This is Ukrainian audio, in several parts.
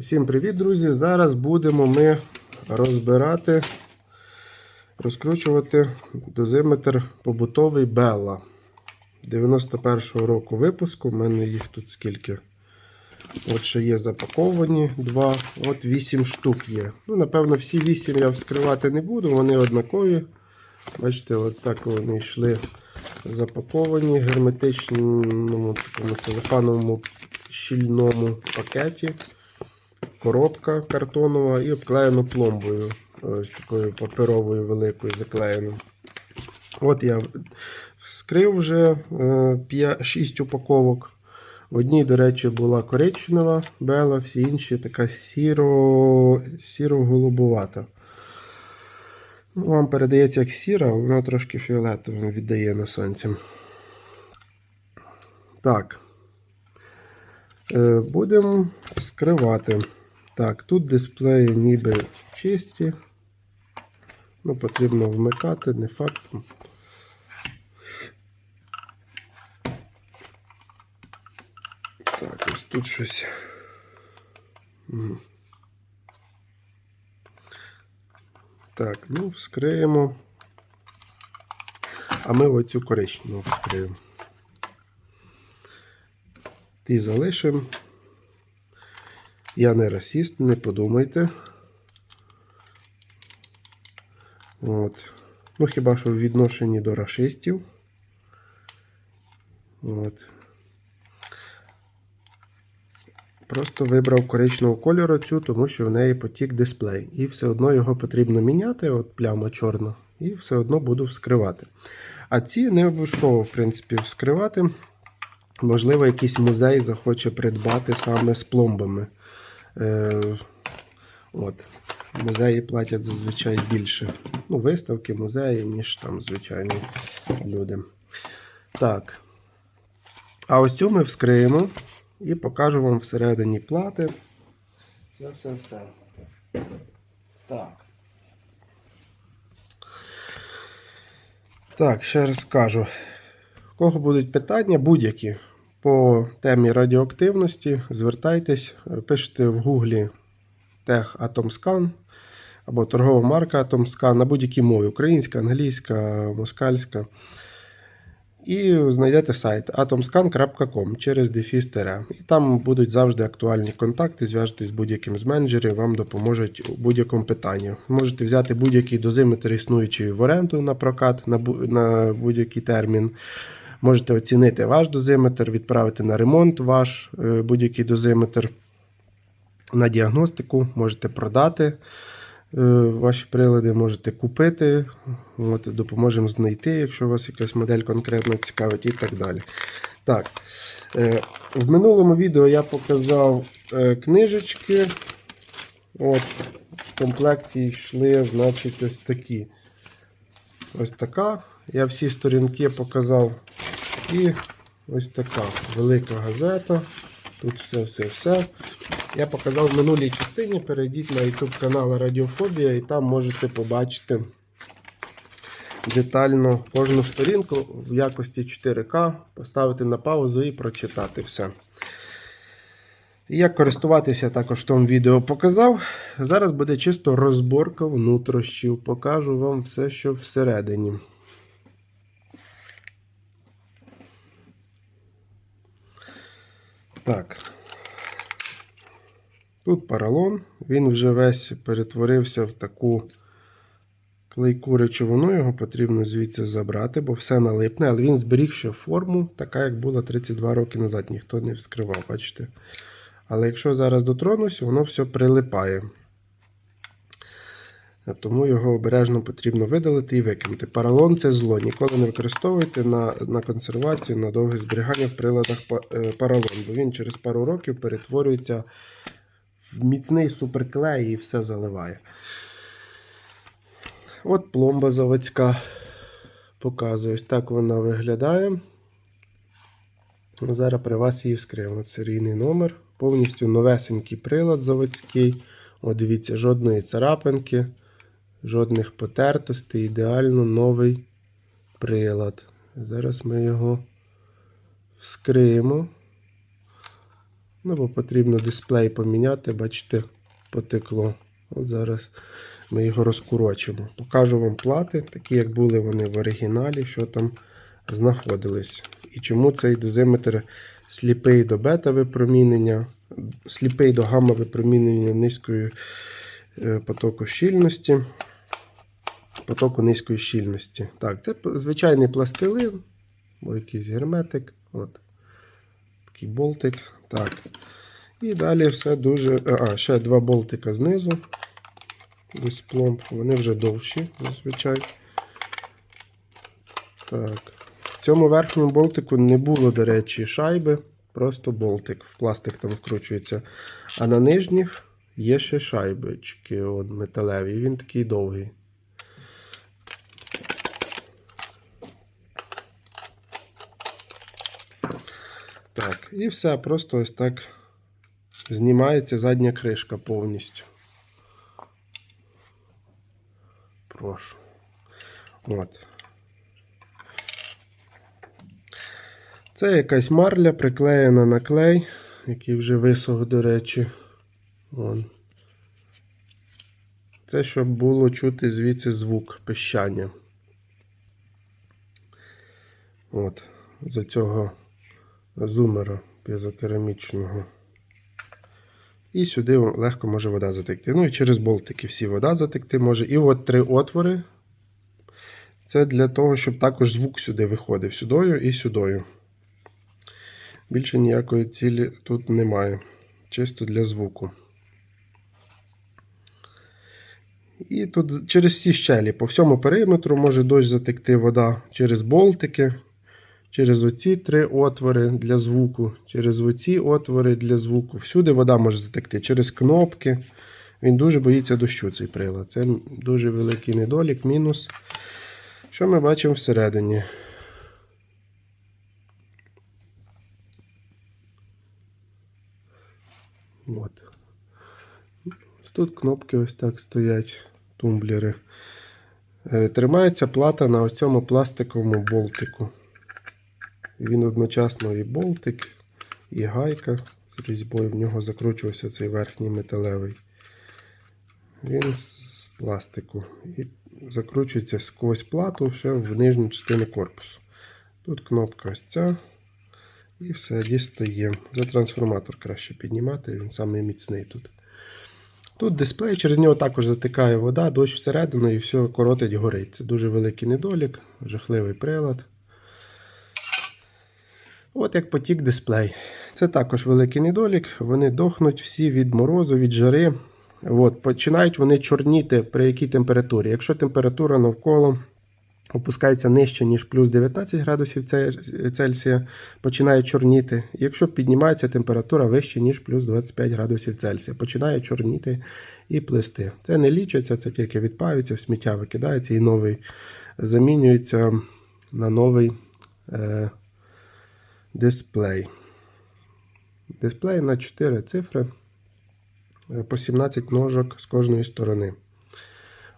Усім привіт, друзі! Зараз будемо ми розбирати, розкручувати дозиметр побутовий Bella 91-го року випуску. У мене їх тут скільки. От ще є запаковані два, от 8 штук є. Ну, напевно, всі 8 я вскривати не буду, вони однакові. Бачите, от так вони йшли запаковані герметичному такому целофановому щільному пакеті. Коробка картонова і обклеєно пломбою. Ось такою паперовою великою заклеєно. От я вскрив вже 6 упаковок. В одній, до речі, була коричнева бела, всі інші така сіро, сіро-голубувата. Ну, Вам передається як сіра, вона трошки фіолетовим віддає на сонці. Так. Е, Будемо вскривати. Так, тут дисплеї ніби чисті. Ну, потрібно вмикати, не факт. Так, ось тут щось. Так, ну, вскриємо. А ми оцю коричневу вскриємо. Ті залишимо. Я не расіст, не подумайте. От. Ну, хіба що в відношенні до расистів. От. Просто вибрав коричневого кольору цю, тому що в неї потік дисплей. І все одно його потрібно міняти, от пляма чорна, і все одно буду вскривати. А ці не обов'язково, в принципі, вскривати. Можливо, якийсь музей захоче придбати саме з пломбами. Е, от. Музеї платять зазвичай більше. Ну, виставки, музеї, ніж там звичайні люди. Так. А ось цю ми вскриємо і покажу вам всередині плати. Все, все, все. Так. Так, ще раз скажу. У кого будуть питання, будь-які по темі радіоактивності, звертайтесь, пишете в гуглі Атомскан або торгова марка Атомскан на будь-якій мові українська, англійська, москальська. І знайдете сайт atomscan.com через дефіс тире. І там будуть завжди актуальні контакти, зв'яжетесь з будь-яким з менеджерів, вам допоможуть у будь-якому питанні. Можете взяти будь-який дозиметр, існуючий в оренду на прокат на будь-який термін. Можете оцінити ваш дозиметр, відправити на ремонт ваш е, будь-який дозиметр на діагностику, можете продати е, ваші прилади, можете купити, от, допоможемо знайти, якщо у вас якась модель конкретно цікавить, і так далі. Так, е, в минулому відео я показав книжечки. От, в комплекті йшли, значить, ось такі. Ось така. Я всі сторінки показав. І ось така велика газета. Тут все-все-все. Я показав в минулій частині. Перейдіть на YouTube канал Радіофобія і там можете побачити детально кожну сторінку в якості 4К, поставити на паузу і прочитати все. Як користуватися також в тому відео показав. Зараз буде чисто розборка внутрішнів. Покажу вам все, що всередині. Так. Тут поролон. Він вже весь перетворився в таку клейку речовину. Його потрібно звідси забрати, бо все налипне, але він зберіг ще форму, така, як була 32 роки назад. Ніхто не вскривав, бачите. Але якщо зараз дотронусь, воно все прилипає. Тому його обережно потрібно видалити і викинути. Паралон це зло. Ніколи не використовуйте на на консервацію, на довге зберігання в приладах е, паралон, бо він через пару років перетворюється в міцний суперклей і все заливає. От пломба заводська. Показую, ось так вона виглядає. Зараз при вас її вскриємо. Серійний номер. Повністю новесенький прилад заводський. О, дивіться, жодної царапинки, жодних потертостей, ідеально новий прилад. Зараз ми його вскриємо. Ну, бо потрібно дисплей поміняти, бачите, потекло. От зараз ми його розкурочимо. Покажу вам плати, такі як були вони в оригіналі, що там знаходились. І чому цей дозиметр сліпий до бета випромінення, сліпий до гамма випромінення низької е, потоку щільності. Потоку низької щільності. Так, це звичайний пластилин, або якийсь герметик. От. Такий болтик. Так. І далі все дуже. А, ще два болтика знизу. Без пломб. Вони вже довші, зазвичай. Так. В цьому верхньому болтику не було, до речі, шайби, просто болтик. В пластик там вкручується. А на нижніх є ще шайбочки от, металеві. Він такий довгий. Так, і все, просто ось так знімається задня кришка повністю. Прошу. От. Це якась марля приклеєна на клей, який вже висох, до речі. Вон. Це щоб було чути звідси звук пищання. От, за цього зумера п'єзокерамічного. І сюди легко може вода затекти. Ну і через болтики всі вода затекти може. І от три отвори. Це для того, щоб також звук сюди виходив сюдою і сюдою. Більше ніякої цілі тут немає. Чисто для звуку. І тут через всі щелі по всьому периметру може дощ затекти вода через болтики, через оці три отвори для звуку, через оці отвори для звуку. Всюди вода може затекти через кнопки. Він дуже боїться дощу цей прилад. Це дуже великий недолік, мінус. Що ми бачимо всередині? От. Тут кнопки ось так стоять, тумблери. Е, Тримається плата на ось цьому пластиковому болтику. Він одночасно і болтик, і гайка з різьбою. В нього закручувався цей верхній металевий. Він з пластику. І закручується сквозь плату ще в нижню частину корпусу. Тут кнопка ось ця. І все, дістає. За трансформатор краще піднімати, він самий міцний тут. Тут дисплей, через нього також затикає вода, дощ всередину і все коротить горить. Це дуже великий недолік, жахливий прилад. От як потік дисплей. Це також великий недолік. Вони дохнуть всі від морозу, від жари. От, починають вони чорніти при якій температурі. Якщо температура навколо опускається нижче, ніж плюс 19 градусів Цельсія, починає чорніти. Якщо піднімається температура вище, ніж плюс 25 градусів Цельсія, починає чорніти і плисти. Це не лічиться, це тільки відпаюється, в сміття викидається і новий замінюється на новий е, дисплей. Дисплей на 4 цифри е, по 17 ножок з кожної сторони.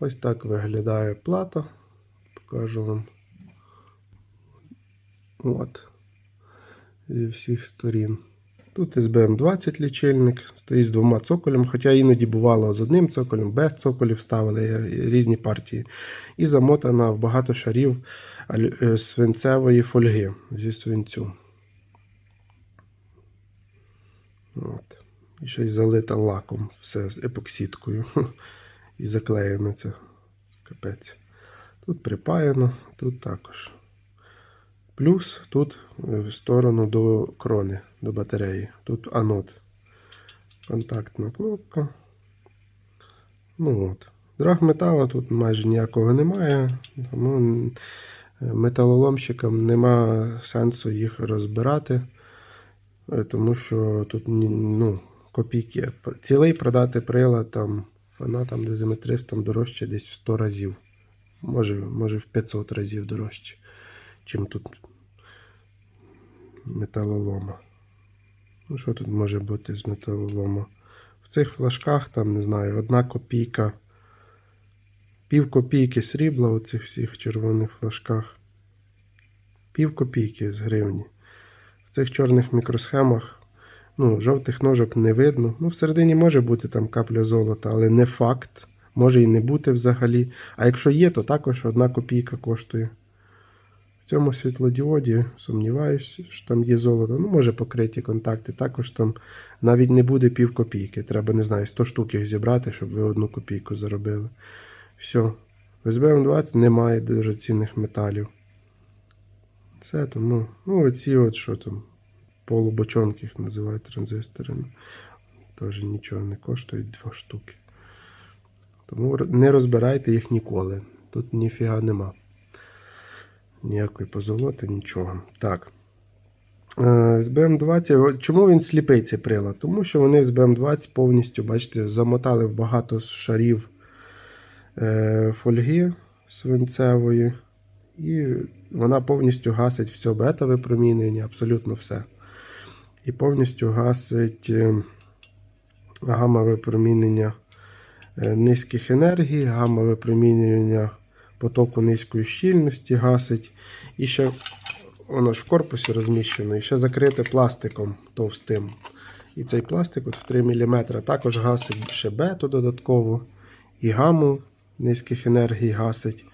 Ось так виглядає плата. Покажу вам. От. Зі всіх сторін. Тут SBM20 лічильник, стоїть з двома цоколями, хоча іноді бувало з одним цоколем, без цоколів ставили е, різні партії. І замотана в багато шарів е, свинцевої фольги зі свинцю. От. І ще й залита лаком все з епоксидкою. І заклеєно це капець. Тут припаяно, тут також. Плюс тут е, в сторону до крони, до батареї. Тут анод. Контактна кнопка. Ну от. Драг металу тут майже ніякого немає. Тому металоломщикам нема сенсу їх розбирати. Е, Тому що тут ну, копійки. Цілий продати прилад там, вона там дозиметрист дорожче десь в 100 разів. Може, може в 500 разів дорожче, чим тут металолома. Ну, що тут може бути з металолома? В цих флажках, там, не знаю, одна копійка, пів копійки срібла у цих всіх червоних флажках. Пів копійки з гривні. В цих чорних мікросхемах Ну, жовтих ножок не видно. Ну, всередині може бути там капля золота, але не факт. Може і не бути взагалі. А якщо є, то також одна копійка коштує. В цьому світлодіоді сумніваюся, що там є золото. Ну, може покриті контакти. Також там навіть не буде пів копійки. Треба, не знаю, 100 штук їх зібрати, щоб ви одну копійку заробили. Все. В SBM20 немає дорогоцінних металів. Все, тому, ну, оці от що там, полубочонки їх називають транзистори. ну, Теж нічого не коштують два штуки. Тому не розбирайте їх ніколи. Тут ніфіга нема. Ніякої позолоти, нічого. Так. Е, SBM20. Чому він сліпий цей прилад? Тому що вони з BM20 повністю, бачите, замотали в багато шарів е, фольги свинцевої. І вона повністю гасить все бета-випромінення, абсолютно все. І повністю гасить е, гамма-випромінення е, низьких енергій, гамма-випромінення потоку низької щільності гасить. І ще воно ж в корпусі розміщено, і ще закрите пластиком товстим. І цей пластик от в 3 мм також гасить ще бету додатково, і гаму низьких енергій гасить.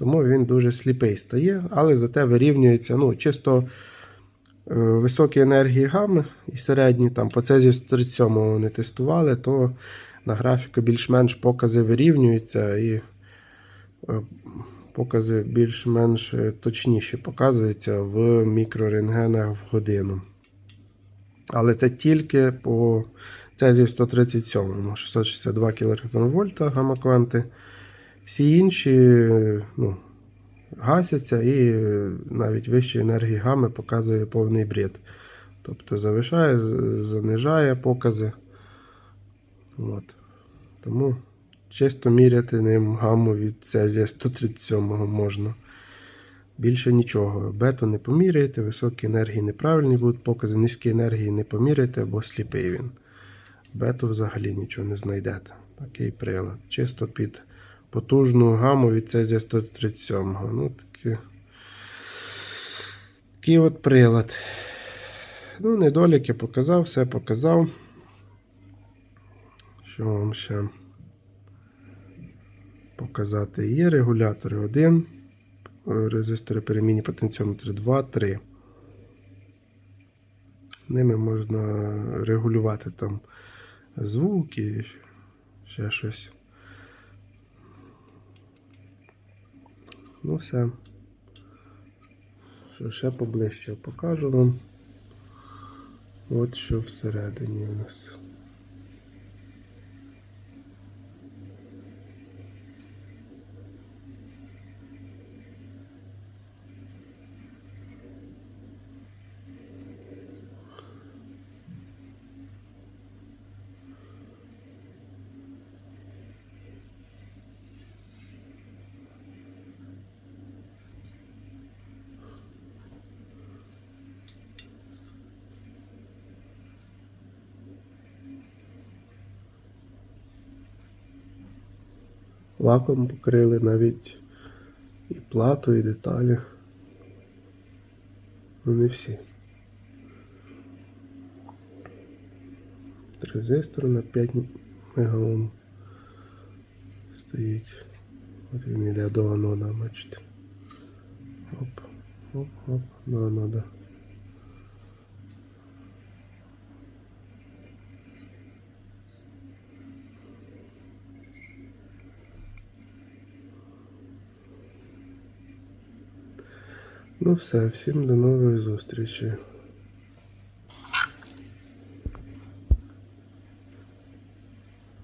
Тому він дуже сліпий стає, але зате вирівнюється ну, чисто е, високі енергії гами і середні, там по цезію 137 вони тестували, то на графіку більш-менш покази вирівнюються і е, покази більш-менш точніші показуються в мікрорентгенах в годину. Але це тільки по цезію 137, 662 кВт гамма-кванти. Всі інші ну, гасяться і е, навіть вищі енергії гами показує повний бред. Тобто завишає, занижає покази. От. Тому чисто міряти ним гаму від цезія 137 можна. Більше нічого. Бету не поміряєте, високі енергії неправильні будуть покази, низькі енергії не поміряєте, бо сліпий він. Бету взагалі нічого не знайдете. Такий прилад. Чисто під потужну гаму від цезія 137. Ну, такі... Такий от прилад. Ну, недоліки показав, все показав. Що вам ще показати? Є регулятори 1, резистори перемінні потенціометри 2, 3. Ними можна регулювати там звуки, ще щось. Ну, все. Що ще поближче покажу вам. От що всередині у нас. Лаком покрили навіть і плату, і деталі. Ну не всі. Транзистор на 5 мегаом стоїть. От він йде до анода, бачите. Оп, оп, оп, до анода. Ну все, всім до нової зустрічі.